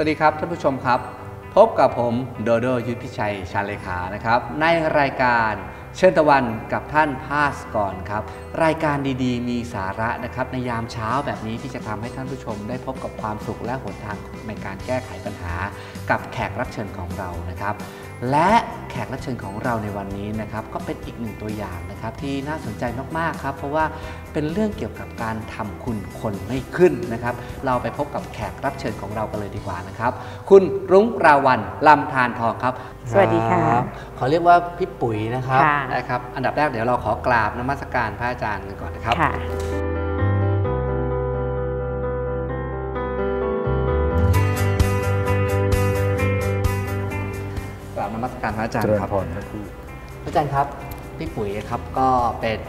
สวัสดีครับท่านผู้ชมครับ พบกับผมโดโดยุทธพิชัยชาเลขานะครับ ในรายการเชิญตะวันกับท่านภาสกรครับ รายการดีๆ มีสาระนะครับ ในยามเช้าแบบนี้ที่จะทำให้ท่านผู้ชม ได้พบกับความสุขและหนทางในการแก้ไขปัญหา กับแขกรับเชิญของเรานะครับ และแขกรับเชิญของเราในวันนี้นะครับ ก็เป็นอีกหนึ่งตัวอย่างนะครับ ที่น่าสนใจมากๆครับ เพราะว่าเป็นเรื่องเกี่ยวกับการทำคุณคนไม่ขึ้นนะครับ เราไปพบกับแขกรับเชิญของเรากันเลยดีกว่านะครับ คุณรุ้งราวันลำธารทองครับ สวัสดีค่ะรับขอเรียกว่าพี่ปุ๋ยนะครับค่ะนะครับอันดับแรกเดี๋ยวเราขอกราบนมัสการพระอาจารย์กันก่อนนะครับค่ะกราบนมัสการพระอาจารเจย์ริญครับพรนะครูอาจารย์ครับพี่ปุ๋ยครับก็เป็น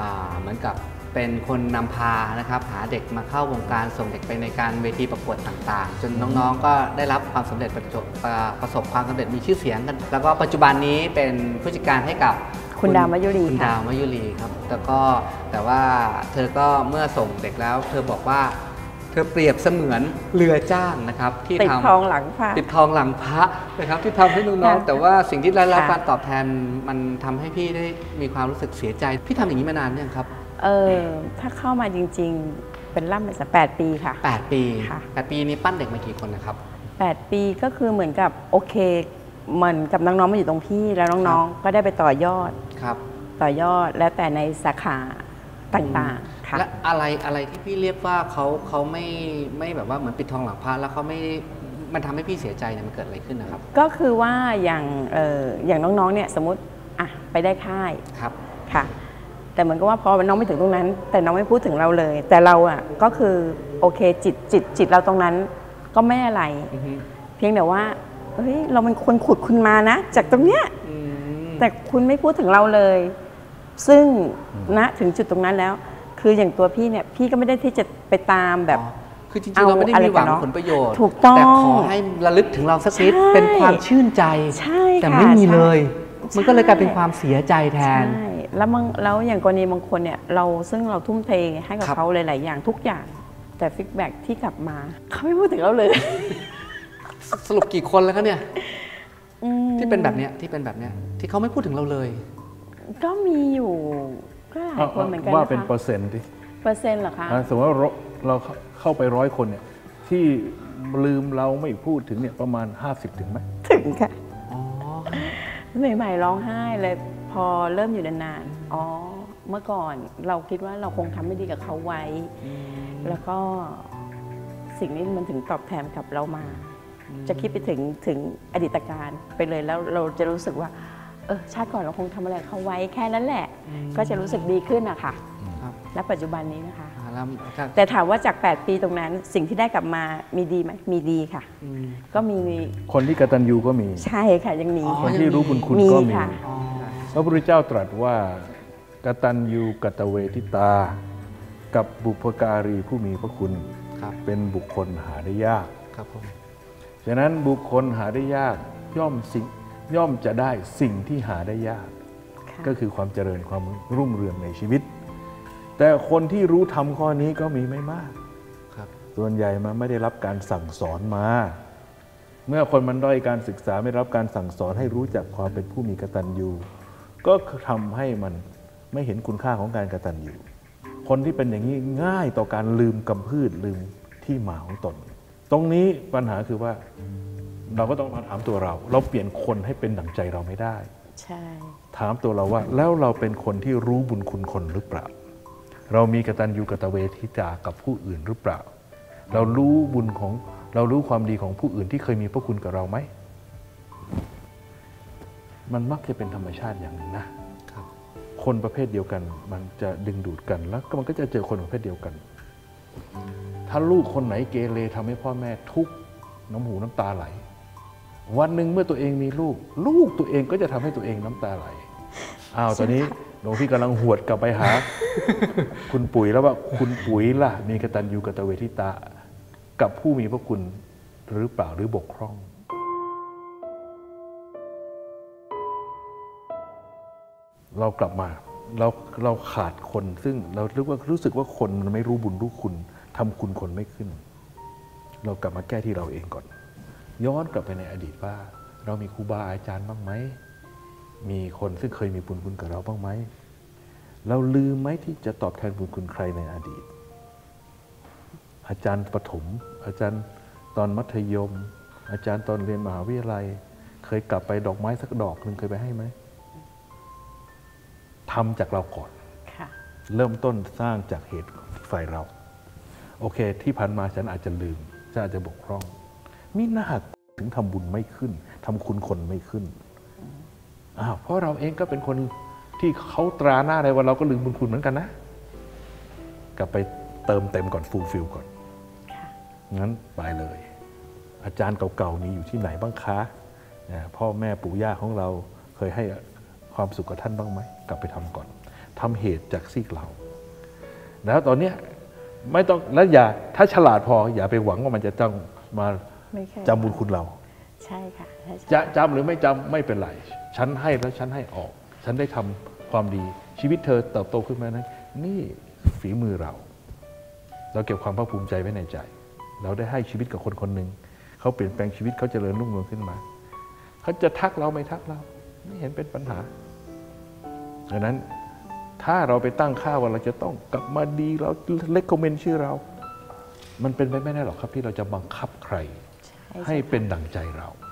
อ่าเหมือนกับ เป็นคนนำพานะครับหาเด็กมาเข้าวงการส่งเด็กไปในการเวทีประกวดต่างๆ จนน้องๆ ก็ได้รับความสำเร็จประสบอ่าประสบความสำเร็จมีชื่อเสียงกัน แล้วก็ปัจจุบันนี้เป็นผู้จัดการให้กับคุณดาวมยุรีคุณค่ะดาวมยุรีครับแล้วก็แต่ว่าเธอก็เมื่อส่งเด็กแล้ว เธอบอกว่าเธอเปรียบเสมือนเรือจ้างนะครับที่ติดทำทองหลังผ้าปิดทองหลังพระนะครับที่ทำให้น้องค่ะๆแต่ว่าสิ่งที่ได้รับค่ะการตอบแทนมันทำให้พี่ได้มีความรู้สึกเสียใจ พี่ทำอย่างนี้มานานยังครับ เออถ้าเข้ามาจริง ๆ เป็นล่ำเป็นสักแปดปีค่ะ 8 ปีค่ะ8ปีนี้ปั้นเด็กมากี่คนนะครับแปดปีก็คือเหมือนกับโอเคเหมือนกับน้องๆมาอยู่ตรงพี่แล้วน้องๆ ก็ได้ไปต่อยอดครับต่อยอดแล้วแต่ในสาขาต่างๆค่ะ และอะไรอะไรที่พี่เรียกว่าเขาเขาไม่ไม่แบบว่าเหมือนปิดทองหลังพระแล้วเขาไม่มันทำให้พี่เสียใจเนี่ยมันเกิดอะไรขึ้นนะครับก็คือว่าอย่างเอออย่างน้องๆเนี่ยสมมติอะไปได้ค่ายครับ ค่ะ แต่เหมือนกับว่าพอน้องไม่ถึงตรงนั้น แต่น้องไม่พูดถึงเราเลย แต่เราอะก็คือโอเคจิตจิตจิตเราตรงนั้น ก็ไม่อะไรอือฮึเพียงแต่ว่าเฮ้ยเราเป็นคนขุดคุณมานะ จากตรงเนี้ยอืมแต่คุณไม่พูดถึงเราเลย ซึ่งณถึงจุดตรงนั้นแล้ว คืออย่างตัวพี่เนี่ยพี่ก็ไม่ได้ที่จะไปตามแบบอ๋อคือจริงๆเราไม่ได้เอาอะไรมีหวังกับน้องผลประโยชน์ถูกต้องแต่ขอให้ระลึกถึงเราสักนิดใช่เป็นความชื่นใจใช่แต่ค่ะไม่มีใช่เลย มันก็เลยใช่กลายเป็นความเสียใจแทนใช่ แล้วบางแล้วอย่างกรณีบางคนเนี่ยเราซึ่งเราทุ่มเทให้กับครับ เขาหลาย ๆ อย่างทุกอย่าง แต่ฟีดแบ็ที่กลับมาเขาไม่พูดถึงเราเลย สรุปกี่คนแล้วคะเนี่ยอืมที่เป็นแบบเนี้ยที่เป็นแบบเนี้ยที่เขาไม่พูดถึงเราเลย ก็มีอยู่ก็หลายคนเหมือนกันว่านะเป็นเปอคะร์เซ็นต์ดิเปอร์เซ็นต์เหรอคะ อะสมมติว่าเราเราเข้าไปร้อยคนเนี่ยที่ลืมเราไม่พูดถึงเนี่ยประมาณ 50 ถึงไหม ถึงค่ะอ๋อ ใหม่ๆร้องไห้เลย พอเริ่มอยู่นานๆ อ๋อ เมื่อก่อนเราคิดว่าเราคงทำไม่ดีกับเขาไว้ แล้วก็สิ่งนี้มันถึงตอบแทนกับเรามา จะคิดไปถึงถึงอดีตการไปเลยแล้วเราจะรู้สึกว่า เออชาติก่อนเราคงทำอะไรเขาไว้แค่นั้นแหละ ก็จะรู้สึกดีขึ้นอะค่ะครับและปัจจุบันนี้นะคะอ่าแล้วครับแต่ถามว่าจาก 8 ปีตรงนั้น สิ่งที่ได้กลับมามีดีไหมมีดีค่ะอืมก็มีคนที่กตัญญูก็มี ใช่ค่ะยังมีอ๋อคนที่รู้บุญคุณมีก็มีค่ะอ๋อ พระพุทธเจ้าตรัสว่ากตัญญูกตเวทิตา กับบุพการีผู้มีพระคุณครับเป็นบุคคลหาได้ยากครับผมฉะนั้นบุคคลหาได้ยากย่อมสิ่งย่อมจะได้สิ่งที่หาได้ยากค่ะก็คือความเจริญความรุ่งเรืองในชีวิต แต่คนที่รู้ทำข้อนี้ก็มีไม่มากครับส่วนใหญ่มันไม่ได้รับการสั่งสอนมา เมื่อคนมันด้อยการศึกษาไม่รับการสั่งสอนให้รู้จักความเป็นผู้มีกตัญญู ก็ทำให้มันไม่เห็นคุณค่าของการกตัญญูคนที่เป็นอย่างนี้ง่ายต่อการลืมกำพืชลืมที่มาของตน ตรงนี้ปัญหาคือว่าเราก็ต้องมาถามตัวเรา เราเปลี่ยนคนให้เป็นดั่งใจเราไม่ได้ ใช่ ถามตัวเราว่า แล้วเราเป็นคนที่รู้บุญคุณคนหรือเปล่า เรามีกตัญญูกตเวทิตากับผู้อื่นหรือเปล่า เรารู้บุญของเรารู้ความดีของผู้อื่นที่เคยมีพระคุณกับเราไหม มันมักจะเป็นธรรมชาติอย่างหนึ่งนะครับคนประเภทเดียวกัน มันจะดึงดูดกันแล้วก็มันก็จะเจอคนประเภทเดียวกัน ถ้าลูกคนไหนเกเรทำให้พ่อแม่ทุกข์น้ำหูน้ำตาไหล วันหนึ่งเมื่อตัวเองมีลูก ลูกตัวเองก็จะทำให้ตัวเองน้ำตาไหลอ้าวตอนนี้หลวงพี่กำลังหวดกลับไปหา คุณปุ๋ยแล้วว่าคุณปุ๋ยล่ะ มีกตัญญูกตเวทิตา กับผู้มีพระคุณหรือเปล่าหรือบกพร่อง เรากลับมาเราเราขาดคนซึ่งเราเรียกว่ารู้สึกว่าคนมันไม่รู้บุญรู้คุณทำคุณคนไม่ขึ้น เรากลับมาแก้ที่เราเองก่อน ย้อนกลับไปในอดีตว่า เรามีครูบาอาจารย์บ้างไหมมีคนซึ่งเคยมีบุญคุณกับเราบ้างไหมเราลืมไหมที่จะตอบแทนบุญคุณใครในอดีต อาจารย์ประถม อาจารย์ตอนมัธยม อาจารย์ตอนเรียนมหาวิทยาลัย เคยกลับไปดอกไม้สักดอกหนึ่งเคยไปให้ไหม ทำจากเราก่อนค่ะเริ่มต้นสร้างจากเหตุฝ่ายเรา โอเค ที่ผ่านมาฉันอาจจะลืมฉันอาจจะบกพร่องมิน่าถึงทำบุญไม่ขึ้นทำคุณคนไม่ขึ้นอ้าวเพราะเราเองก็เป็นคนที่เขาตราหน้าได้ว่าเราก็ลืมบุญคุณเหมือนกันนะ กลับไปเติมเต็มก่อนฟูลฟิลก่อนค่ะงั้นไปเลย อาจารย์เก่าๆมีอยู่ที่ไหนบ้างคะนะพ่อแม่ปู่ย่าของเราเคยให้ ความสุขกับท่านบ้างไหมกลับไปทำก่อนทำเหตุจากซีกเราแล้วตอนเนี้ยไม่ต้องแล้วอย่าถ้าฉลาดพอ อย่าไปหวังว่ามันจะต้องมาไม่แค่จำบุญคุณเรา ใช่ค่ะใช่ใช่จะจำหรือไม่จำไม่เป็นไร ฉันให้แล้วฉันให้ออก ฉันได้ทำความดี ชีวิตเธอเติบโตขึ้นมานะนี่ฝีมือเรา เราเก็บความภาคภูมิใจไว้ในใจ เราได้ให้ชีวิตกับคนคนหนึ่งเขาเปลี่ยนแปลงชีวิตเขาเจริญรุ่งเรืองขึ้นมา เขาจะทักเราไม่ทักเรา ไม่เห็นเป็นปัญหาดังนั้นถ้าเราไปตั้งค่าว่าเราจะต้องกลับมาดีเราเล็กคอมเมนต์ชื่อเรา มันเป็นไปไม่ได้หรอกครับที่เราจะบังคับใครใช่ให้เป็นดั่งใจเราใ